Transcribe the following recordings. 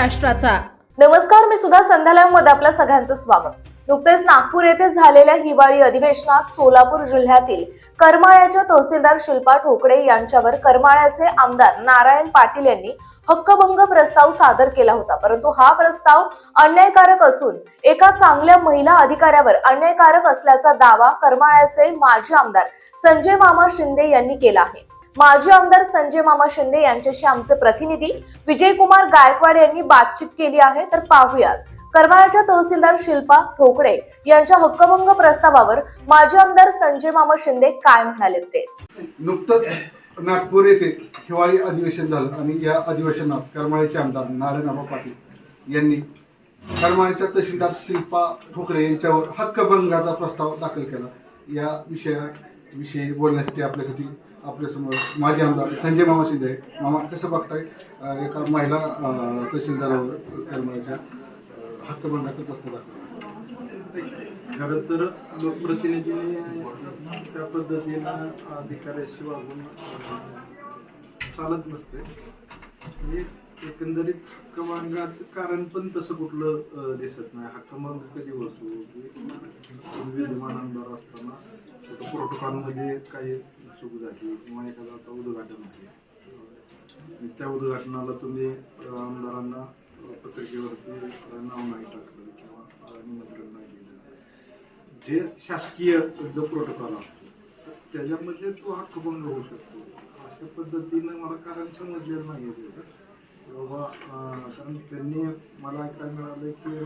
महाराष्ट्राचा. नमस्कार मी सुद्धा संध्यालयमध्ये आपल्या सगळ्यांचं स्वागत. नुकतेच नागपूर येथे झालेल्या हिवाळी अधिवेशनात सोलापूर जिल्ह्यातील करमाळ्याच्या तहसीलदार शिल्पा ठोकळे यांच्यावर करमाळ्याचे आमदार नारायण पाटील यांनी हक्कभंग प्रस्ताव सादर केला होता. परंतु हा प्रस्ताव अन्यायकारक असून एका चांगल्या महिला अधिकाऱ्यावर अन्यायकारक असल्याचा दावा करमाळ्याचे माजी आमदार संजय मामा शिंदे यांनी केला आहे. माजी आमदार संजय मामा शिंदे यांच्याशी आमचे प्रतिनिधी विजयकुमार गायकवाड यांनी बातचीत केली आहे. तर पाहूयात. करमाळ्याच्या तहसीलदार शिल्पा ठोकळे यांच्या हक्कभंग प्रस्तावावर माजी आमदार संजय मामा शिंदे काय म्हणाले ते? नुकतंच नागपूर येथे हिवाळी अधिवेशन झालं आणि या अधिवेशनात करमाळ्याचे आमदार नारायण पाटील यांनी करमाळ्याच्या तहसीलदार शिल्पा ठोकळे यांच्यावर हक्कभंगाचा प्रस्ताव दाखल केला. या विषया विषयी बोलण्यासाठी आपल्यासाठी आपल्यासमोर माजी आमदार संजय मामा शिंदे आहेत. मामा कसं बघताय? अं, एका महिला अं, तहसीलदारावर करमाळ्याच्या अं, हक्कभंगाचा प्रस्ताव दाखल खरं तर लोकप्रतिनिधीने त्या पद्धतीनं अधिकाऱ्याशी वागून चालत नसते. म्हणजे एकंदरीत हक्कभंगाचं कारण पण तसं कुठलं अं, दिसत नाही. हक्कभंग कधी बसू विमान विद्यमान आमदार असताना प्रोटोकॉलमध्ये काही झाली किंवा एखादा आता उद्घाटन आहे. त्या उद्घाटनाला तुम्ही आमदारांना पत्रिकेवरती नाव नाही टाकलं किंवा निमंत्रण नाही दिलं. जे शासकीय जो प्रोटोकॉल असतो तर त्याच्यामध्ये तो हक्कभंग होऊ शकतो. अशा पद्धतीनं मला कारण समजलेलं नाही बाबा कारण त्यांनी मला काय मिळालं की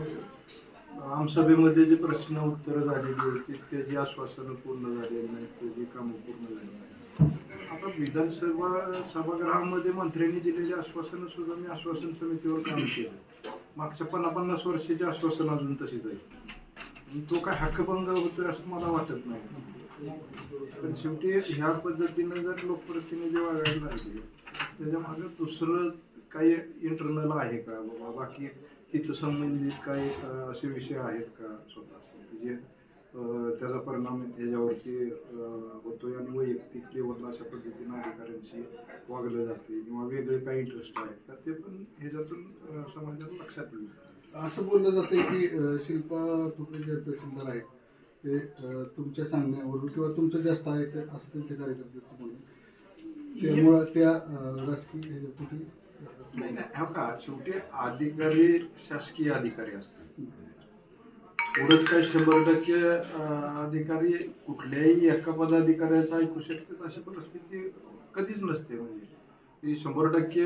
आमसभेमध्ये जे प्रश्न उत्तरं झालेली होती त्याची आश्वासनं पूर्ण झालेली नाही त्याची कामं पूर्ण झाली नाहीत. आता विधानसभा सभागृहामध्ये मंत्र्यांनी दिलेली आश्वासनं सुद्धा मी आश्वासन समितीवर काम केलं. मागच्या पन्नापन्नास वर्षाचे वर्षाची आश्वासन अजून तशीच आहे तो काय हक्कभंग होतोय असं मला वाटत नाही. पण शेवटी ह्या पद्धतीनं जर लोकप्रतिनिधी वागायला लागले त्याच्यामागे दुसरं काही इंटरनल आहे का? बाबा बाकी हित संबंधित काही असे विषय आहेत का स्वतः? म्हणजे, जे त्याचा परिणाम याच्यावरती होतोय आणि वैयक्तिक लेवलला अशा पद्धतीनं अधिकाऱ्यांशी वागलं जाते किंवा वेगळे काही इंटरेस्ट आहेत का? ते पण ह्याच्यातून समाजात समाजाला लक्षात येईल. असं बोललं जातंय की शिल्पा ठोकळे जे तहसीलदार आहेत. ते तुमच्या सांगण्यावरून किंवा तुमचं जास्त आहे ते असं त्यांच्या कार्यकर्त्याचं म्हणून त्यामुळं त्या राजकीय ह्याच्यापोटी, नाही नाही हा का शेवटी अधिकारी शासकीय अधिकारी असतात. एवढंच काय शंभर टक्के अधिकारी कुठल्याही एका पदाधिकाऱ्याचा ऐकू शकतात अशी परिस्थिती कधीच नसते म्हणजे. शंभर टक्के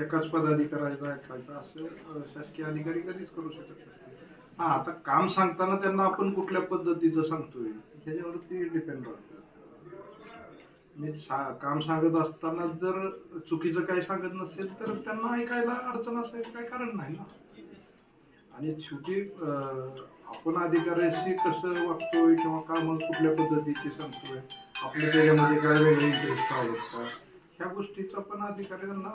एकाच पदाधिकाऱ्याचा ऐकायचा असं शासकीय अधिकारी कधीच करू शकत नाही हा आता काम सांगताना त्यांना आपण कुठल्या पद्धतीचं सांगतोय ह्याच्यावरती डिपेंड राहतो मी सा- काम सांगत असताना जर चुकीचं काही सांगत नसेल तर त्यांना ऐकायला अडचण असेल काही कारण नाही ना. आणि शेवटी आपण अधिकाऱ्याशी कसं वागतोय किंवा काम कुठल्या पद्धतीची सांगतोय आपल्या त्याच्यामध्ये काय वेगळे इंटरेस्ट आहेत का? ह्या गोष्टीचा पण अधिकाऱ्यांना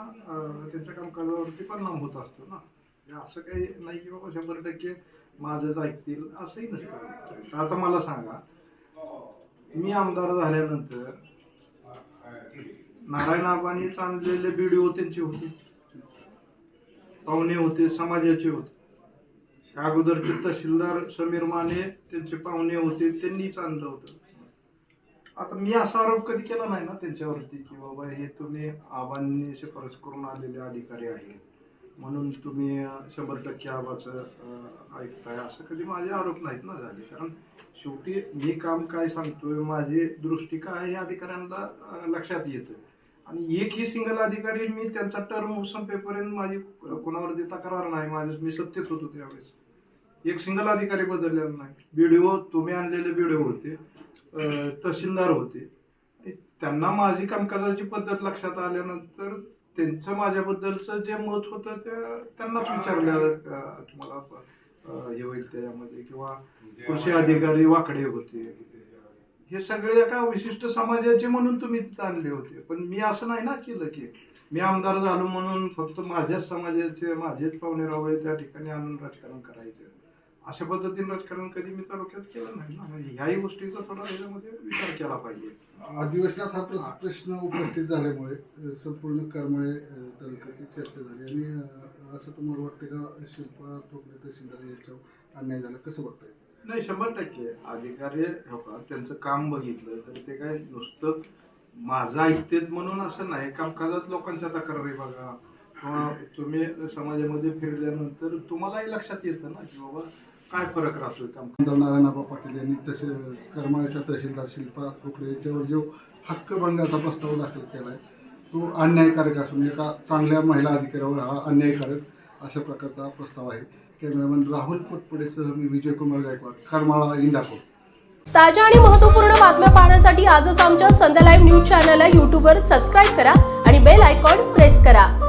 त्यांच्या कामकाजावरती परिणाम होत असतो ना. म्हणजे असं काही नाही की बाबा शंभर टक्के माझंच ऐकतील असंही नसतं. आता मला सांगा मी आमदार झाल्यानंतर नारायण आबांनी आणलेले व्हिडिओ त्यांचे होते. पाहुणे होते समाजाचे होते. अगोदरचे तहसीलदार समीर माने त्यांचे पाहुणे होते त्यांनीच आणलं होतं. आता मी असा आरोप कधी केला नाही ना त्यांच्यावरती की बाबा हे तुम्ही आबांनी शिफारस करून आलेले अधिकारी आहेत. म्हणून तुम्ही शंभर टक्के आबाचं ऐकताय असं कधी माझे आरोप नाहीत ना झाले. कारण शेवटी मी काम काय सांगतोय माझी दृष्टी काय हे अधिकाऱ्यांना लक्षात येतं आणि एकही सिंगल अधिकारी मी त्यांचा टर्म संपेपर्यंत माझी कोणावरती तक्रार नाही. माझं मी सत्तेत होतो त्यावेळेस. एक सिंगल अधिकारी बदललेला नाही. व्हिडिओ तुम्ही आणलेले व्हिडिओ होते. तहसीलदार होते. त्यांना माझी कामकाजाची पद्धत लक्षात आल्यानंतर त्यांचं माझ्याबद्दलचं जे मत होतं ते त्यांनाच विचारलं तुम्हाला हे होईल त्याच्यामध्ये. किंवा कृषी अधिकारी वाकडे होते. हे सगळे एका विशिष्ट समाजाचे म्हणून तुम्ही तिथं आणले होते. पण मी असं नाही ना केलं की मी आमदार झालो म्हणून फक्त माझ्याच समाजाचे माझेच पाहुणे रावळे त्या ठिकाणी आणून राजकारण करायचं. अशा पद्धतीने राजकारण कधी मी तालुक्यात केलं नाही ना. म्हणजे ह्याही गोष्टीचा थोडा याच्यामध्ये विचार केला पाहिजे. अधिवेशनात हा प्रश्न उपस्थित झाल्यामुळे संपूर्ण करमळे तालुक्याची चर्चा झाली. आणि असं तुम्हाला वाटतं का शिल्पा तहसीलदार यांच्यावर अन्याय झाला? कसं बघताय? नाही शंभर टक्के. अधिकारी हो का त्यांचं काम बघितलं तर ते काय नुसतं माझं ऐकतेत म्हणून असं नाही. कामकाजात लोकांच्या तक्रारी बघा. किंवा तुम्ही समाजामध्ये फिरल्यानंतर तुम्हालाही लक्षात येतं ना की बाबा काय फरक राहतोय काम नारायणाबा पाटील यांनी तसे करमाळ्याच्या तहसीलदार शिल्पा ठोकरे यांच्यावर जो हक्कभंगाचा प्रस्ताव दाखल केला आहे तो अन्यायकारक असून एका चांगल्या महिला अधिकाऱ्यावर हा अन्यायकारक अशा प्रकारचा प्रस्ताव आहे. कॅमेरामॅन राहुल कोटपडेसह मी विजय कुमार गायकवाड. करमाळा इंदापूर. ताज्या आणि महत्त्वपूर्ण बातम्या पाहण्यासाठी आजच आमच्या संध्या लाईव्ह न्यूज चॅनलला यूट्यूबवर सबस्क्राईब करा आणि बेल आयकॉन प्रेस करा.